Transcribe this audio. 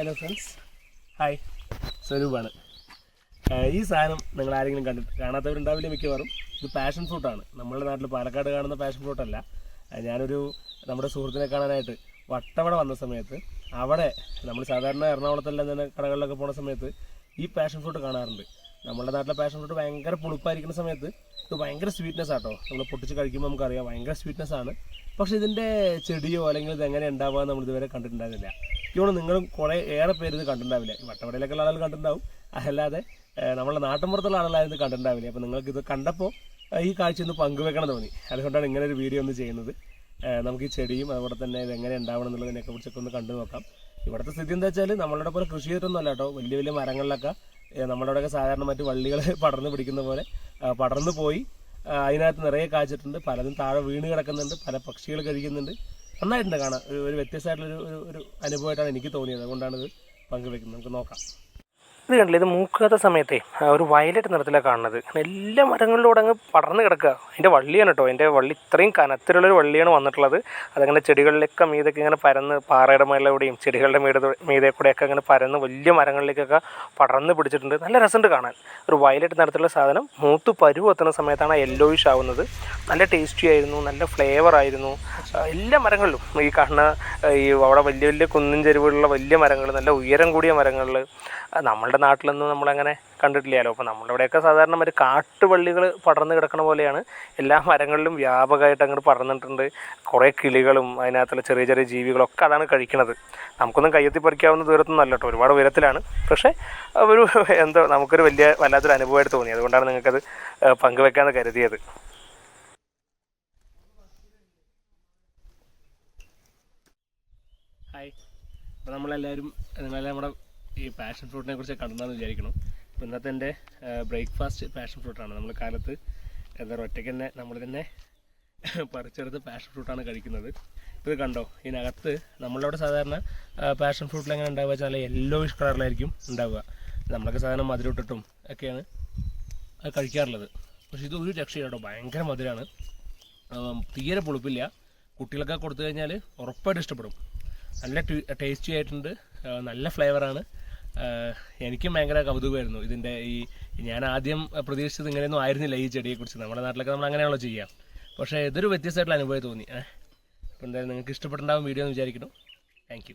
Hello friends hi സ്വരൂപാണ്. ഈ സാധനം നിങ്ങൾ ആരെങ്കിലും കണ്ടിട്ട് കാണാത്തവരുണ്ടാവില്ല മിക്കവാറും? ഇത് പാഷൻ ഫ്രൂട്ടാണ് നമ്മുടെ നാട്ടിൽ പാലക്കാട് കാണുന്ന പാഷൻ ഫ്രൂട്ടല്ല ഞാനൊരു നമ്മുടെ സുഹൃത്തിനെ കാണാനായിട്ട് വട്ടവട വന്ന സമയത്ത് അവിടെ നമ്മൾ സാധാരണ എറണാകുളത്തെല്ലാം തന്നെ കടകളിലൊക്കെ പോണ സമയത്ത് ഈ പാഷൻ ഫ്രൂട്ട് കാണാറുണ്ട്. നമ്മുടെ നാട്ടിലെ പാഷൻ ഫ്രൂട്ട് ഭയങ്കര പുളിപ്പായിരിക്കുന്ന സമയത്ത് ഇത് ഭയങ്കര സ്വീറ്റ്നെസ് ആട്ടോ. നമ്മൾ പൊട്ടിച്ച് കഴിക്കുമ്പോൾ നമുക്കറിയാം ഭയങ്കര സ്വീറ്റ്നെസ് ആണ്. പക്ഷെ ഇതിന്റെ ചെടിയോ അല്ലെങ്കിൽ ഇത് എങ്ങനെ ഉണ്ടാവുക നമ്മൾ ഇതുവരെ കണ്ടിട്ടുണ്ടായിരുന്നില്ല. ഇവിടെ നിങ്ങളും കുറേ ഏറെ പേര് ഇത് കണ്ടിട്ടുണ്ടാവില്ല? വട്ടവടയിലൊക്കെ ഉള്ള ആളുകൾ കണ്ടിട്ടുണ്ടാവും. അല്ലാതെ നമ്മളെ നാട്ടിൻപുറത്തുള്ള ആളുകളായത് കണ്ടിട്ടുണ്ടാവില്ല? അപ്പോൾ നിങ്ങൾക്ക് ഇത് കണ്ടപ്പോൾ ഈ കാഴ്ച ഒന്ന് പങ്കുവെക്കണം തോന്നി. അതുകൊണ്ടാണ് ഇങ്ങനെ ഒരു വീഡിയോ ഒന്ന് ചെയ്യുന്നത്. നമുക്ക് ഈ ചെടിയും അതുപോലെ തന്നെ ഇത് എങ്ങനെ ഉണ്ടാവണം എന്നുള്ളതിനെയൊക്കെ കുറിച്ചൊക്കെ ഒന്ന് കണ്ടു നോക്കാം. ഇവിടുത്തെ സ്ഥിതി എന്താ വെച്ചാൽ നമ്മളുടെ പോലെ കൃഷി ചെയ്തിട്ടൊന്നും അല്ല കേട്ടോ. വലിയ വലിയ മരങ്ങളിലൊക്കെ നമ്മുടെ സാധാരണ മറ്റ് വള്ളികൾ പടർന്നു പിടിക്കുന്ന പോലെ പടർന്ന് പോയി. അതിനകത്ത് നിറയെ കാച്ചിട്ടുണ്ട്. പലതും താഴെ വീണ് കിടക്കുന്നുണ്ട്. പല പക്ഷികൾ കഴിക്കുന്നുണ്ട് നന്നായിട്ടുണ്ട് കാണാൻ. ഒരു വ്യത്യസ്തമായിട്ടുള്ളൊരു ഒരു അനുഭവമായിട്ടാണ് എനിക്ക് തോന്നിയത്. അതുകൊണ്ടാണ് ഇത് പങ്കുവെക്കുന്നത്. നമുക്ക് നോക്കാം. ഇത് കണ്ടില്ല ഇത് മൂക്കാത്ത സമയത്തെ ഒരു വയലറ്റ് നിറത്തിലാണ് കാണുന്നത്. എല്ലാ മരങ്ങളിലൂടെ അങ്ങ് പടർന്ന് കിടക്കുക. അതിന്റെ വള്ളിയാണ് കേട്ടോ അതിന്റെ വള്ളി ഇത്രയും കനത്തിലുള്ളൊരു വള്ളിയാണ് വന്നിട്ടുള്ളത്. അതങ്ങനെ ചെടികളിലൊക്കെ മീതൊക്കെ ഇങ്ങനെ പരന്ന് പാറയുടെ മേളിലൂടെയും ചെടികളുടെ മീത മീതെ കൂടെയൊക്കെ അങ്ങനെ പരന്ന് വലിയ മരങ്ങളിലേക്കൊക്കെ പടർന്ന് പിടിച്ചിട്ടുണ്ട്. നല്ല രസമുണ്ട് കാണാൻ. ഒരു വയലറ്റ് നിറത്തിലുള്ള സാധനം മൂത്ത് പരുവ് എത്തുന്ന സമയത്താണ് യെല്ലോയിഷ് ആവുന്നത്. നല്ല ടേസ്റ്റി ആയിരുന്നു നല്ല ഫ്ലേവർ ആയിരുന്നു. എല്ലാ മരങ്ങളിലും ഈ കാണുന്ന ഈ അവിടെ വലിയ വലിയ കുന്നിൻ ചെരുവുകളുള്ള വലിയ മരങ്ങൾ നല്ല ഉയരം കൂടിയ മരങ്ങൾ നമ്മളുടെ നാട്ടിലൊന്നും നമ്മളങ്ങനെ കണ്ടിട്ടില്ലല്ലോ. അപ്പോൾ ഇവിടെയൊക്കെ സാധാരണ മറ്റേ കാട്ടുവള്ളികൾ പടർന്ന് കിടക്കുന്ന പോലെയാണ്. എല്ലാ മരങ്ങളിലും വ്യാപകമായിട്ട് അങ്ങോട്ട് പടർന്നിട്ടുണ്ട്. കുറേ കിളികളും അതിനകത്തുള്ള ചെറിയ ചെറിയ ജീവികളൊക്കെ അതാണ് കഴിക്കുന്നത് നമുക്കൊന്നും കയ്യെത്തി പറിക്കാവുന്ന ദൂരത്തൊന്നും അല്ല കേട്ടോ ഒരുപാട് ഉയരത്തിലാണ്. പക്ഷേ ഒരു എന്തോ നമുക്കൊരു വലിയ വല്ലാത്തൊരു അനുഭവമായിട്ട് തോന്നി. അതുകൊണ്ടാണ് നിങ്ങൾക്കത് പങ്കുവെക്കാമെന്ന് കരുതിയത്. ഹായ് അപ്പോൾ നമ്മളെല്ലാവരും നിങ്ങളെല്ലാം നമ്മുടെ ഈ പാഷൻ ഫ്രൂട്ടിനെ കുറിച്ച് കണ്ടെന്ന് വിചാരിക്കണം അപ്പോൾ ഇന്നത്തെ എന്റെ ബ്രേക്ക്ഫാസ്റ്റ് പാഷൻ ഫ്രൂട്ടാണ് നമ്മൾ കാലത്ത് എന്താ പറയുക ഒറ്റയ്ക്ക് തന്നെ നമ്മൾ തന്നെ പറിച്ചെടുത്ത് പാഷൻ ഫ്രൂട്ടാണ് കഴിക്കുന്നത്. ഇപ്പോൾ ഇത് കണ്ടോ ഇതിനകത്ത് നമ്മളവിടെ സാധാരണ പാഷൻ ഫ്രൂട്ടിൽ എങ്ങനെ ഉണ്ടാവുക വെച്ചാൽ യെല്ലോയിഷ് കളറിലായിരിക്കും ഉണ്ടാവുക. നമ്മളൊക്കെ സാധാരണ മധുരമിട്ടിട്ടും ഒക്കെയാണ് അത് കഴിക്കാറുള്ളത്. പക്ഷെ ഇത് ഒരു രക്ഷയില്ല കേട്ടോ ഭയങ്കര മധുരമാണ് തീരെ പുളിപ്പില്ല. കുട്ടികളൊക്കെ കൊടുത്തു കഴിഞ്ഞാൽ ഉറപ്പായിട്ട് ഇഷ്ടപ്പെടും. നല്ല ടേസ്റ്റി ആയിട്ടുണ്ട്. നല്ല ഫ്ലേവറാണ് എനിക്കും ഭയങ്കര കൗതുകമായിരുന്നു ഇതിന്റെ ഈ ഞാൻ ആദ്യം പ്രതീക്ഷിച്ചത് ഇങ്ങനെയൊന്നും ആയിരുന്നില്ല ഈ ചെടിയെക്കുറിച്ച്. നമ്മുടെ നാട്ടിലൊക്കെ നമ്മൾ അങ്ങനെയാണല്ലോ ചെയ്യുക പക്ഷേ ഇതൊരു വ്യത്യസ്തമായിട്ടുള്ള അനുഭവം തോന്നി. അപ്പോൾ എന്തായാലും നിങ്ങൾക്ക് ഇഷ്ടപ്പെട്ടുണ്ടാവും വീഡിയോ എന്ന് വിചാരിക്കുന്നു. താങ്ക്